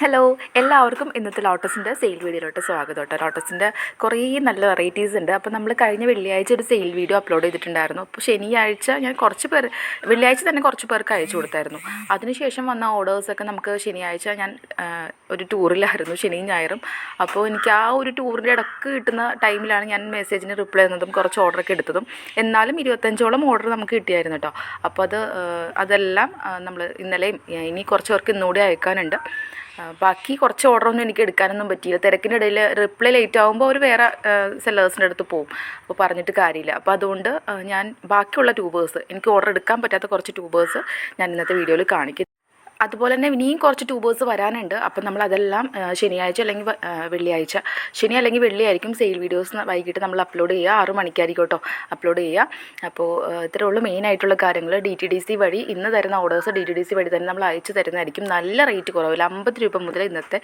Hello എല്ലാവർക്കും ഇന്നത്തെ ലോട്ടസിന്റെ sale വീഡിയോയിലോട്ട് സ്വാഗതം കേട്ടോ. ലോട്ടസിന്റെ കുറേ നല്ല വെറൈറ്റീസ് ഉണ്ട്. അപ്പോൾ നമ്മൾ കഴിഞ്ഞ വെള്ളിയാഴ്ച ഒരു സെയിൽ വീഡിയോ അപ്ലോഡ് ചെയ്തിട്ടുണ്ടായിരുന്നു. അപ്പോൾ ശനിയാഴ്ച ഞാൻ കുറച്ച് പേർ വെള്ളിയാഴ്ച തന്നെ കുറച്ച് പേർക്ക് അയച്ചു കൊടുത്തായിരുന്നു. അതിനുശേഷം വന്ന ഓർഡേഴ്സൊക്കെ നമുക്ക് ശനിയാഴ്ച ഞാൻ ഒരു ടൂറിലായിരുന്നു ശനിയും ഞായറും. അപ്പോൾ എനിക്ക് ആ ഒരു ടൂറിന്റെ ഇടയ്ക്ക് കിട്ടുന്ന ടൈമിലാണ് ഞാൻ മെസ്സേജിന് റിപ്ലൈ ചെയ്യുന്നതും കുറച്ച് ഓർഡറൊക്കെ എടുത്തതും. എന്നാലും ഇരുപത്തഞ്ചോളം ഓർഡർ നമുക്ക് കിട്ടിയായിരുന്നു കേട്ടോ. അപ്പോൾ അത് അതെല്ലാം നമ്മൾ ഇന്നലെയും ഇനി കുറച്ച് പേർക്ക് ഇന്നുകൂടി അയക്കാനുണ്ട്. ബാക്കി കുറച്ച് ഓർഡറൊന്നും എനിക്ക് എടുക്കാനൊന്നും പറ്റിയില്ല. തിരക്കിനിടയിൽ റിപ്ലൈ ലേറ്റ് ആകുമ്പോൾ അവർ വേറെ സെല്ലേഴ്സിന്റെ അടുത്ത് പോകും അപ്പോൾ പറഞ്ഞിട്ട് കാര്യമില്ല. അപ്പോൾ അതുകൊണ്ട് ഞാൻ ബാക്കിയുള്ള ട്യൂബേഴ്സ് എനിക്ക് ഓർഡർ എടുക്കാൻ പറ്റാത്ത കുറച്ച് ട്യൂബേഴ്സ് ഞാൻ ഇന്നത്തെ വീഡിയോയിൽ കാണിക്കും. അതുപോലെ തന്നെ ഇനിയും കുറച്ച് ട്യൂബേഴ്സ് വരാനുണ്ട്. അപ്പം നമ്മൾ അതെല്ലാം ശനിയാഴ്ച അല്ലെങ്കിൽ വെള്ളിയാഴ്ച ശനി അല്ലെങ്കിൽ വെള്ളിയായിരിക്കും സെയിൽ വീഡിയോസ് വൈകിട്ട് നമ്മൾ അപ്ലോഡ് ചെയ്യുക. ആറ് മണിക്കായിരിക്കും കേട്ടോ അപ്ലോഡ് ചെയ്യുക. അപ്പോൾ ഇത്രയേ ഇത്രേ ഉള്ളൂ മെയിൻ ആയിട്ടുള്ള കാര്യങ്ങൾ. ഡി ടി ഡി സി വഴി ഇന്ന് തരുന്ന orders D T D C വഴി തന്നെ നമ്മൾ അയച്ചു തരുന്നതായിരിക്കും. നല്ല റേറ്റ് കുറവില്ല അമ്പത് രൂപ മുതൽ ഇന്നത്തെ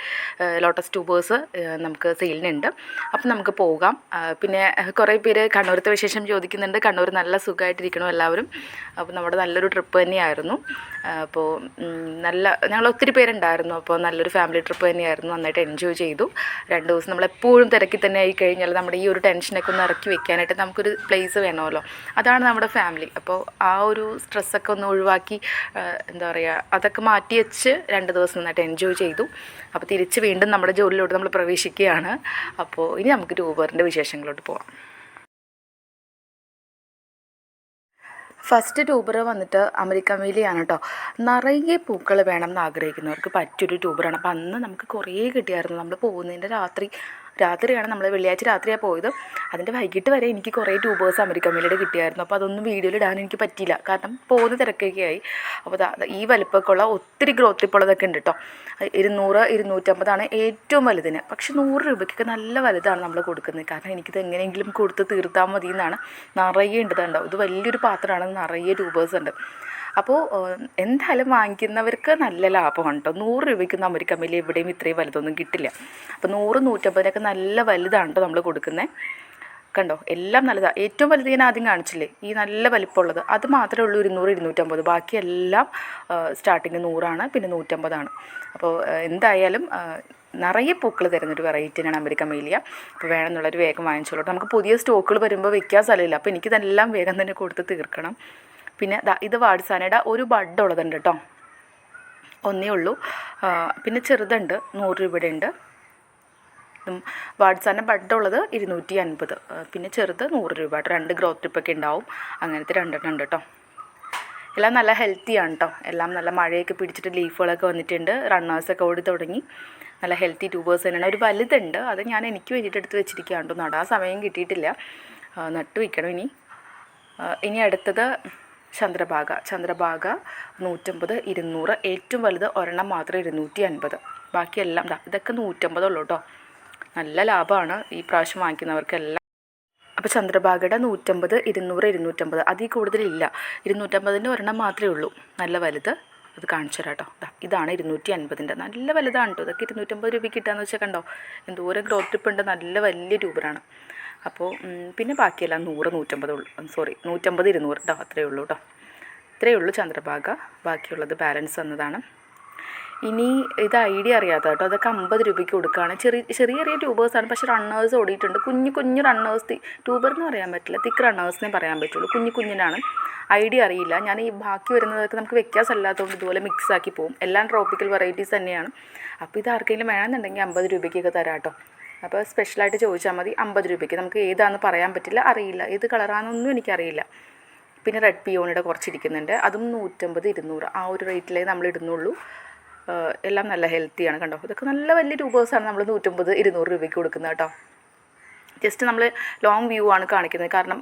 ലോട്ടസ് ട്യൂബേഴ്സ് നമുക്ക് സെയിലിനുണ്ട് അപ്പം നമുക്ക് പോകാം. പിന്നെ കുറേ പേര് കണ്ണൂരത്തെ വിശേഷം ചോദിക്കുന്നുണ്ട്. കണ്ണൂർ നല്ല സുഖമായിട്ടിരിക്കണം എല്ലാവരും. അപ്പോൾ നമ്മുടെ നല്ലൊരു ട്രിപ്പ് തന്നെയായിരുന്നു. അപ്പോൾ നല്ല ഞങ്ങൾ ഒത്തിരി പേരുണ്ടായിരുന്നു. അപ്പോൾ നല്ലൊരു ഫാമിലി ട്രിപ്പ് തന്നെയായിരുന്നു. നന്നായിട്ട് എൻജോയ് ചെയ്തു. രണ്ട് ദിവസം നമ്മളെപ്പോഴും തിരക്കി തന്നെ ആയി കഴിഞ്ഞാൽ നമ്മുടെ ഈ ഒരു ടെൻഷനൊക്കെ ഒന്ന് ഇറക്കി വെക്കാനായിട്ട് നമുക്കൊരു പ്ലേസ് വേണമല്ലോ. അതാണ് നമ്മുടെ ഫാമിലി അപ്പോൾ ആ ഒരു സ്ട്രെസ്സൊക്കെ ഒന്ന് ഒഴിവാക്കി എന്താ പറയുക അതൊക്കെ മാറ്റി വെച്ച് രണ്ട് ദിവസം നന്നായിട്ട് എൻജോയ് ചെയ്തു. അപ്പോൾ തിരിച്ച് വീണ്ടും നമ്മുടെ ജോലിയിലോട്ട് നമ്മൾ പ്രവേശിക്കുകയാണ്. അപ്പോൾ ഇനി നമുക്ക് രൂപറിന്റെ വിശേഷങ്ങളോട്ട് പോവാം. ഫസ്റ്റ് ട്യൂബർ വന്നിട്ട് അമേരിക്കൻ വേലിയാണ് കേട്ടോ നിറയെ പൂക്കൾ വേണം എന്ന് ആഗ്രഹിക്കുന്നവർക്ക് പറ്റിയൊരു ട്യൂബറാണ് അപ്പം അന്ന് നമുക്ക് കുറേ കിട്ടിയായിരുന്നു. നമ്മൾ പോകുന്നതിന്റെ രാത്രി രാത്രിയാണ് നമ്മൾ വെള്ളിയാഴ്ച രാത്രിയാണ് പോയത്. അതിന്റെ വൈകിട്ട് വരെ എനിക്ക് കുറേ ട്യൂബേഴ്സ് അമേരിക്കൻ വേലിയുടെ കിട്ടിയായിരുന്നു. അപ്പോൾ അതൊന്നും വീഡിയോയിൽ ഇടാൻ എനിക്ക് പറ്റിയില്ല. കാരണം പോകുന്ന തിരക്കൊക്കെ ആയി. അപ്പോൾ ഈ വലുപ്പമൊക്കെയുള്ള ഒത്തിരി ഗ്രോത്ത് ഇപ്പോഴതൊക്കെ ഉണ്ട് കേട്ടോ ഇരുന്നൂറ് ഇരുന്നൂറ്റമ്പതാണ് ഏറ്റവും വലുതിന്. പക്ഷേ നൂറ് രൂപയ്ക്കൊക്കെ നല്ല വലുതാണ് നമ്മൾ കൊടുക്കുന്നത്. കാരണം എനിക്കിത് എങ്ങനെയെങ്കിലും കൊടുത്ത് തീർത്താൽ മതി എന്നാണ് നിറയെ ഉണ്ട് ഇത് വലിയൊരു പാത്രമാണ്. നിറയെ ട്യൂബേഴ്സ് ഉണ്ട്. അപ്പോൾ എന്തായാലും വാങ്ങിക്കുന്നവർക്ക് നല്ല ലാഭമാണ് കേട്ടോ നൂറ് രൂപയ്ക്കൊന്നും അമേരിക്കൻ വലിയ എവിടെയും ഇത്രയും വലുതൊന്നും കിട്ടില്ല. അപ്പോൾ നൂറ് നൂറ്റമ്പതിനൊക്കെ നല്ല വലുതാണ് കേട്ടോ നമ്മൾ കൊടുക്കുന്നത് കണ്ടോ? എല്ലാം നല്ലതാണ് ഏറ്റവും വലുത് ഞാൻ ആദ്യം കാണിച്ചില്ലേ? ഈ നല്ല വലിപ്പമുള്ളത്. അത് മാത്രമേ ഉള്ളൂ ഇരുന്നൂറ് ഇരുന്നൂറ്റമ്പത്. ബാക്കി എല്ലാം സ്റ്റാർട്ടിങ് നൂറാണ് പിന്നെ നൂറ്റമ്പതാണ്. അപ്പോൾ എന്തായാലും നിറയെ പൂക്കൾ തരുന്നൊരു വെറൈറ്റിയാണ് അമേരിക്ക മേലിയ. അപ്പോൾ വേണമെന്നുള്ളൊരു വേഗം വാങ്ങിച്ചോളൂ നമുക്ക് പുതിയ സ്റ്റോക്കുകൾ വരുമ്പോൾ വെക്കാൻ സ്ഥലമില്ല. അപ്പോൾ എനിക്കിതെല്ലാം വേഗം തന്നെ കൊടുത്ത് തീർക്കണം. പിന്നെ ഇത് വാട്സാനയുടെ ഒരു ബഡ് ഉള്ളതുണ്ട് കേട്ടോ ഒന്നേ ഉള്ളൂ. പിന്നെ ചെറുതുണ്ട്. നൂറ് രൂപയുടെ ഉണ്ട് വാട്സാന ബഡ് ഉള്ളത് ഇരുന്നൂറ്റി അൻപത്. പിന്നെ ചെറുത് നൂറ് രൂപ രണ്ട് ഗ്രോത്ത് ട്രിപ്പൊക്കെ ഉണ്ടാവും. അങ്ങനത്തെ രണ്ടെണ്ണം ഉണ്ട് കേട്ടോ എല്ലാം നല്ല ഹെൽത്തിയാണ് കേട്ടോ എല്ലാം നല്ല മഴയൊക്കെ പിടിച്ചിട്ട് ലീഫുകളൊക്കെ വന്നിട്ടുണ്ട്. റണ്ണേഴ്സൊക്കെ ഓടി തുടങ്ങി. നല്ല ഹെൽത്തി ട്യൂബേഴ്സ് തന്നെയാണ്. ഒരു വലുതുണ്ട്. അത് ഞാൻ എനിക്ക് വേണ്ടിയിട്ട് എടുത്ത് വെച്ചിരിക്കുകയാണ് കേട്ടോ നടാൻ സമയം കിട്ടിയിട്ടില്ല. നട്ട് വയ്ക്കണം ഇനി. ഇനി അടുത്തത് ചന്ദ്രഭാഗ. ചന്ദ്രഭാഗ നൂറ്റമ്പത് ഇരുന്നൂറ്. ഏറ്റവും വലുത് ഒരെണ്ണം മാത്രം ഇരുന്നൂറ്റി അൻപത് ബാക്കിയെല്ലാം ഇതൊക്കെ നൂറ്റമ്പതുള്ളൂ കേട്ടോ നല്ല ലാഭമാണ് ഈ പ്രാവശ്യം വാങ്ങിക്കുന്നവർക്കെല്ലാം അപ്പോൾ ചന്ദ്രഭാഗയുടെ നൂറ്റമ്പത് ഇരുന്നൂറ് ഇരുന്നൂറ്റമ്പത്. അതിൽ കൂടുതലില്ല. ഇരുന്നൂറ്റമ്പതിന്റെ ഒരെണ്ണം മാത്രമേ ഉള്ളൂ. നല്ല വലുത്. അത് കാണിച്ചു തരാം കേട്ടോ ഇതാണ് ഇരുന്നൂറ്റി അൻപതിന്റെ നല്ല വലുതാണ് കേട്ടോ ഇതൊക്കെ ഇരുന്നൂറ്റമ്പത് രൂപയ്ക്ക് കിട്ടുകയെന്ന് വെച്ചാൽ കണ്ടോ? എന്തോരം ഗ്രോത്ത് ട്രിപ്പ് ഉണ്ട്. നല്ല വലിയ ട്യൂബറാണ് അപ്പോൾ പിന്നെ ബാക്കിയെല്ലാം നൂറ് നൂറ്റമ്പത് സോറി നൂറ്റമ്പത് ഇരുന്നൂറ്. കേട്ടോ അത്രയേ ഉള്ളൂ കേട്ടോ ഇത്രയേ ഉള്ളൂ ചന്ദ്രഭാഗ. ബാക്കിയുള്ളത് ബാലൻസ് വന്നതാണ് ഇനി ഇത് ഐഡിയ അറിയാത്ത കേട്ടോ. അതൊക്കെ അമ്പത് രൂപയ്ക്ക് കൊടുക്കുകയാണ്. ചെറിയ ചെറിയ ചെറിയ ട്യൂബേഴ്സാണ് പക്ഷേ റണ്ണേഴ്സ് ഓടിയിട്ടുണ്ട്. കുഞ്ഞു കുഞ്ഞു റണ്ണേഴ്സ് ട്യൂബർ എന്ന് പറയാൻ പറ്റില്ല. തിക്ക് റണ്ണേഴ്സിനെ പറയാൻ പറ്റുള്ളൂ. കുഞ്ഞു കുഞ്ഞിനാണ്. ഐഡിയ അറിയില്ല. ഞാൻ ഈ ബാക്കി വരുന്നതൊക്കെ നമുക്ക് വെക്കാൻ സ്ഥലമില്ലാത്തതുകൊണ്ട് ഇതുപോലെ മിക്സ് ആക്കി പോകും എല്ലാം ട്രോപ്പിക്കൽ വെറൈറ്റീസ് തന്നെയാണ്. അപ്പോൾ ഇത് ആർക്കെങ്കിലും വേണമെന്നുണ്ടെങ്കിൽ അമ്പത് രൂപയ്ക്കൊക്കെ തരാം കേട്ടോ അപ്പോൾ സ്പെഷ്യലായിട്ട് ചോദിച്ചാൽ മതി. അമ്പത് രൂപയ്ക്ക്. നമുക്ക് ഏതാണെന്ന് പറയാൻ പറ്റില്ല. അറിയില്ല. ഏത് കളറാണെന്നൊന്നും എനിക്കറിയില്ല. പിന്നെ റെഡ് പിയോണിയുടെ കുറച്ചിരിക്കുന്നുണ്ട്. അതും നൂറ്റമ്പത് ഇരുന്നൂറ്. ആ ഒരു റേറ്റിലേ നമ്മൾ ഇടുന്നുള്ളൂ. എല്ലാം നല്ല ഹെൽത്തിയാണ് കണ്ടോ. ഇതൊക്കെ നല്ല വലിയ ട്യൂബേഴ്സാണ് നമ്മൾ നൂറ്റമ്പത് ഇരുന്നൂറ് രൂപയ്ക്ക് കൊടുക്കുന്നത് കേട്ടോ. ജസ്റ്റ് നമ്മൾ ലോങ് വ്യൂ ആണ് കാണിക്കുന്നത്. കാരണം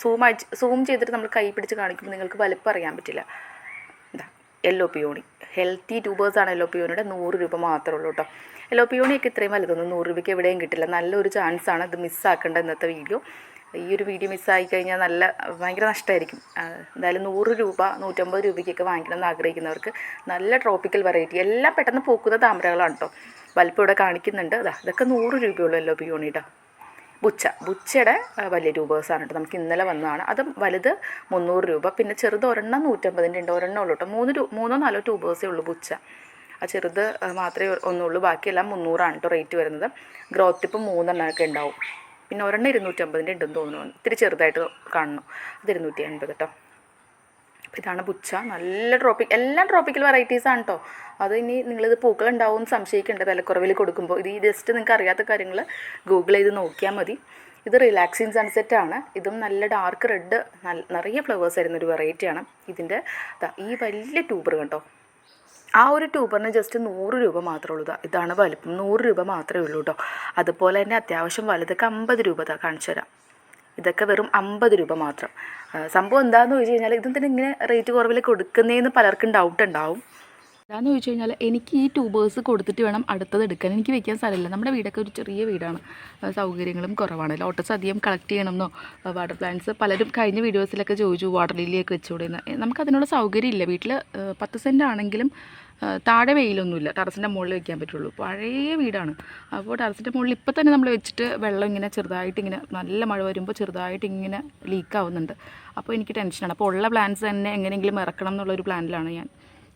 സൂം അയച്ച് സൂം ചെയ്തിട്ട് നമ്മൾ കൈ പിടിച്ച് കാണിക്കുമ്പോൾ നിങ്ങൾക്ക് വലിപ്പം അറിയാൻ പറ്റില്ല. എന്താ യെല്ലോ പിയോണി ഹെൽത്തി ട്യൂബേഴ്സാണ് എല്ലോ പിയോണിയുടെ നൂറ് രൂപ മാത്രമേ ഉള്ളൂ കേട്ടോ. എല്ലോ പിയോണിയൊക്കെ ഇത്രയും വലുതൊന്നും നൂറ് രൂപയ്ക്ക് എവിടെയും കിട്ടില്ല. നല്ലൊരു ചാൻസാണ് ഇത് മിസ്സാക്കേണ്ട ഇന്നത്തെ വീഡിയോ ഈ ഒരു വീഡിയോ മിസ്സായി കഴിഞ്ഞാൽ നല്ല ഭയങ്കര നഷ്ടമായിരിക്കും എന്തായാലും നൂറ് രൂപ നൂറ്റമ്പത് രൂപയ്ക്കൊക്കെ വാങ്ങിക്കണം എന്ന് ആഗ്രഹിക്കുന്നവർക്ക് നല്ല ട്രോപ്പിക്കൽ വെറൈറ്റി എല്ലാം പെട്ടെന്ന് പൂക്കുന്ന താമരകളാണ് കേട്ടോ. വലിപ്പം ഇവിടെ കാണിക്കുന്നുണ്ട്. അതാ ഇതൊക്കെ നൂറ് രൂപയുള്ളൂ എല്ലോ പിയോണി കേട്ടോ ബുച്ച ബുച്ചയുടെ വലിയ ട്യൂബേഴ്സാണ് കേട്ടോ. നമുക്ക് ഇന്നലെ വന്നതാണ്. അതും വലുത് മുന്നൂറ് രൂപ. പിന്നെ ചെറുത് ഒരെണ്ണം നൂറ്റമ്പതിന്റെ ഉണ്ട്. ഒരെണ്ണം ഉള്ളൂ കേട്ടോ. മൂന്ന് മൂന്നോ നാലോ ട്യൂബേഴ്സേ ഉള്ളൂ ബുച്ച. ആ ചെറുത് മാത്രമേ ഒന്നുള്ളൂ. ബാക്കിയെല്ലാം മുന്നൂറാണ് കേട്ടോ റേറ്റ് വരുന്നത്. ഗ്രോത്ത് ടിപ്പ് മൂന്നെണ്ണമൊക്കെ ഉണ്ടാവും. പിന്നെ ഒരെണ്ണം ഇരുന്നൂറ്റമ്പതിന്റെ ഉണ്ടെന്ന് തോന്നുന്നു. ഇത്തിരി ചെറുതായിട്ട് കാണുന്നു അത് ഇരുന്നൂറ്റി അൻപത് കേട്ടോ. ഇതാണ് പുച്ച നല്ല ട്രോപ്പിക് എല്ലാം ട്രോപ്പിക്കൽ വെറൈറ്റീസ് ആണ് കേട്ടോ അത് ഇനി നിങ്ങളിത് പൂക്കൾ ഉണ്ടാവും സംശയിക്കേണ്ട. വിലക്കുറവിൽ കൊടുക്കുമ്പോൾ ഇത് ഈ ജസ്റ്റ് നിങ്ങൾക്ക് അറിയാത്ത കാര്യങ്ങൾ ഗൂഗിൾ ചെയ്ത് നോക്കിയാൽ മതി. ഇത് റിലാക്സിങ് സൺസെറ്റ് ആണ്. ഇതും നല്ല ഡാർക്ക് റെഡ് നിറയെ ഫ്ലവേഴ്സ് ആയിരുന്ന ഒരു വെറൈറ്റിയാണ് ഇതിന്റെ ഈ വലിയ ട്യൂബർ കണ്ടോ? ആ ഒരു ട്യൂബറിന് ജസ്റ്റ് നൂറ് രൂപ മാത്രമേ ഉള്ളൂ. ഇതാണ് വലുപ്പം. നൂറ് രൂപ മാത്രമേ ഉള്ളൂ കേട്ടോ അതുപോലെ തന്നെ അത്യാവശ്യം വലുതൊക്കെ അമ്പത് രൂപ കാണിച്ചു തരാം ഇതൊക്കെ വെറും അമ്പത് രൂപ മാത്രം. സംഭവം എന്താണെന്ന് ചോദിച്ചു കഴിഞ്ഞാൽ ഇതെന്തിനാ ഇങ്ങനെ റേറ്റ് കുറവിൽ കൊടുക്കുന്നതെന്ന് പലർക്കും ഡൗട്ട് ഉണ്ടാവും. എന്താണെന്ന് ചോദിച്ചു കഴിഞ്ഞാൽ എനിക്ക് ഈ ട്യൂബേഴ്സ് കൊടുത്തിട്ട് വേണം അടുത്തത് എടുക്കാൻ. എനിക്ക് വെക്കാൻ സ്ഥലമില്ല. നമ്മുടെ വീടൊക്കെ ഒരു ചെറിയ വീടാണ്. സൗകര്യങ്ങളും കുറവാണ്. ലോട്ടസ് അധികം കളക്ട് ചെയ്യണമെന്നോ വാട്ടർ പ്ലാന്റ്സ് പലരും കഴിഞ്ഞ വീഡിയോസിലൊക്കെ ചോദിച്ചു വാട്ടർ ലില്ലിയൊക്കെ വെച്ചുകൂടെ എന്ന് നമുക്ക് നമുക്കതിനുള്ള സൗകര്യം ഇല്ല വീട്ടിൽ പത്ത് സെന്റ് ആണെങ്കിലും താഴെ വെയിലൊന്നുമില്ല. ടെറസിന്റെ മുകളിൽ വെക്കാൻ പറ്റുള്ളൂ. പഴയ വീടാണ്. അപ്പോൾ ടെറസിന്റെ മുകളിൽ ഇപ്പോൾ തന്നെ നമ്മൾ വെച്ചിട്ട് വെള്ളം ഇങ്ങനെ ചെറുതായിട്ട് ഇങ്ങനെ നല്ല മഴ വരുമ്പോൾ ചെറുതായിട്ട് ഇങ്ങനെ ലീക്ക് ആവുന്നുണ്ട്. അപ്പോൾ എനിക്ക് ടെൻഷനാണ് അപ്പോൾ ഉള്ള പ്ലാൻസ് തന്നെ എങ്ങനെയെങ്കിലും ഇറക്കണം എന്നുള്ളൊരു പ്ലാനിലാണ് ഞാൻ.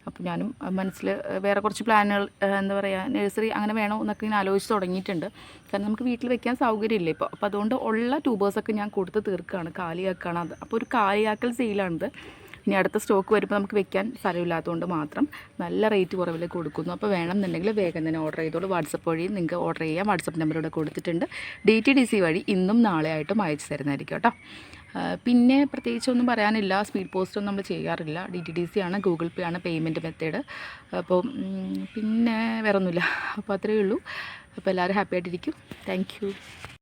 അപ്പോൾ ഞാനും മനസ്സിൽ വേറെ കുറച്ച് പ്ലാനുകൾ എന്താ പറയുക നഴ്സറി അങ്ങനെ വേണോ എന്നൊക്കെ ഞാൻ ആലോചിച്ച് തുടങ്ങിയിട്ടുണ്ട്. കാരണം നമുക്ക് വീട്ടിൽ വെക്കാൻ സൗകര്യമില്ല ഇപ്പോൾ അപ്പോൾ അതുകൊണ്ട് ഉള്ള ട്യൂബേഴ്സൊക്കെ ഞാൻ കൊടുത്ത് തീർക്കുകയാണ് കാലിയാക്കുകയാണ് അത്. അപ്പോൾ ഒരു കാലിയാക്കൽ സെയിലാണിത് ഇനി അടുത്ത സ്റ്റോക്ക് വരുമ്പോൾ നമുക്ക് വെക്കാൻ സ്ഥലമില്ലാത്തതുകൊണ്ട് മാത്രം നല്ല റേറ്റ് കുറവിൽ കൊടുക്കുന്നു. അപ്പോൾ വേണമെന്നുണ്ടെങ്കിൽ വേഗം തന്നെ ഓർഡർ ചെയ്തോളൂ. വാട്സപ്പ് വഴി നിങ്ങൾക്ക് ഓർഡർ ചെയ്യാം. വാട്സപ്പ് നമ്പർ ഇവിടെ കൊടുത്തിട്ടുണ്ട്. ഡി ടി ഡി സി വഴി ഇന്നും നാളെയായിട്ടും അയച്ചു തരുന്നതായിരിക്കും കേട്ടോ. പിന്നെ പ്രത്യേകിച്ചൊന്നും പറയാനില്ല. സ്പീഡ് പോസ്റ്റ് ഒന്നും നമ്മൾ ചെയ്യാറില്ല. ഡി ടി ഡി സി ആണ് ഗൂഗിൾ പേ ആണ് പേയ്മെന്റ് മെത്തേഡ് അപ്പോൾ പിന്നെ വേറൊന്നുമില്ല. അപ്പോൾ അത്രയേ ഉള്ളൂ. അപ്പോൾ എല്ലാവരും ഹാപ്പി ആയിട്ടിരിക്കും. താങ്ക്